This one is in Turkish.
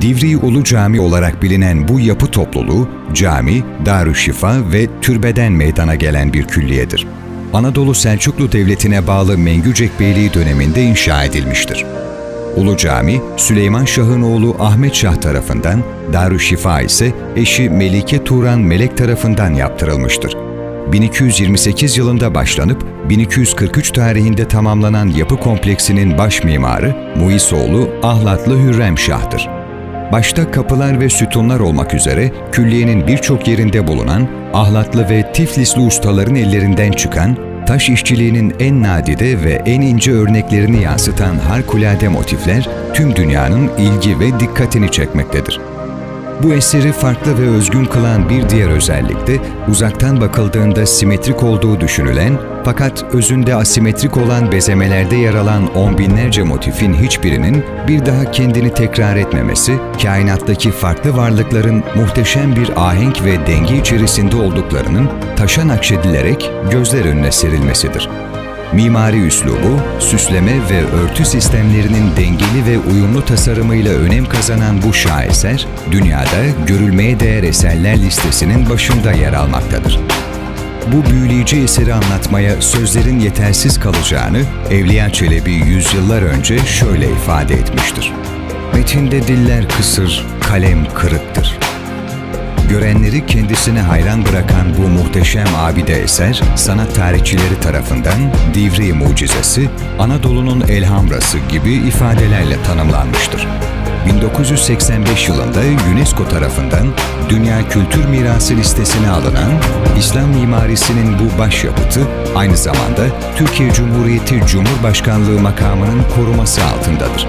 Divriği Ulu Cami olarak bilinen bu yapı topluluğu, cami, darüşşifa ve türbeden meydana gelen bir külliyedir. Anadolu Selçuklu Devleti'ne bağlı Mengücek Beyliği döneminde inşa edilmiştir. Ulu Cami, Süleyman Şah'ın oğlu Ahmet Şah tarafından, Darüşşifa ise eşi Melike Turan Melek tarafından yaptırılmıştır. 1228 yılında başlanıp 1243 tarihinde tamamlanan yapı kompleksinin baş mimarı Muisoğlu Ahlatlı Hürrem Şah'tır. Başta kapılar ve sütunlar olmak üzere külliyenin birçok yerinde bulunan Ahlatlı ve Tiflisli ustaların ellerinden çıkan taş işçiliğinin en nadide ve en ince örneklerini yansıtan harikulade motifler tüm dünyanın ilgi ve dikkatini çekmektedir. Bu eseri farklı ve özgün kılan bir diğer özellik de uzaktan bakıldığında simetrik olduğu düşünülen fakat özünde asimetrik olan bezemelerde yer alan on binlerce motifin hiçbirinin bir daha kendini tekrar etmemesi, kainattaki farklı varlıkların muhteşem bir ahenk ve denge içerisinde olduklarının taşa nakşedilerek gözler önüne serilmesidir. Mimari üslubu, süsleme ve örtü sistemlerinin dengeli ve uyumlu tasarımıyla önem kazanan bu şaheser, dünyada görülmeye değer eserler listesinin başında yer almaktadır. Bu büyüleyici eseri anlatmaya sözlerin yetersiz kalacağını Evliya Çelebi yüzyıllar önce şöyle ifade etmiştir. Metinde diller kısır, kalem kırıktır. Görenleri kendisine hayran bırakan bu muhteşem abide eser, sanat tarihçileri tarafından Divri Mucizesi, Anadolu'nun Elhamrası gibi ifadelerle tanımlanmıştır. 1985 yılında UNESCO tarafından Dünya Kültür Mirası listesine alınan İslam mimarisinin bu başyapıtı aynı zamanda Türkiye Cumhuriyeti Cumhurbaşkanlığı makamının koruması altındadır.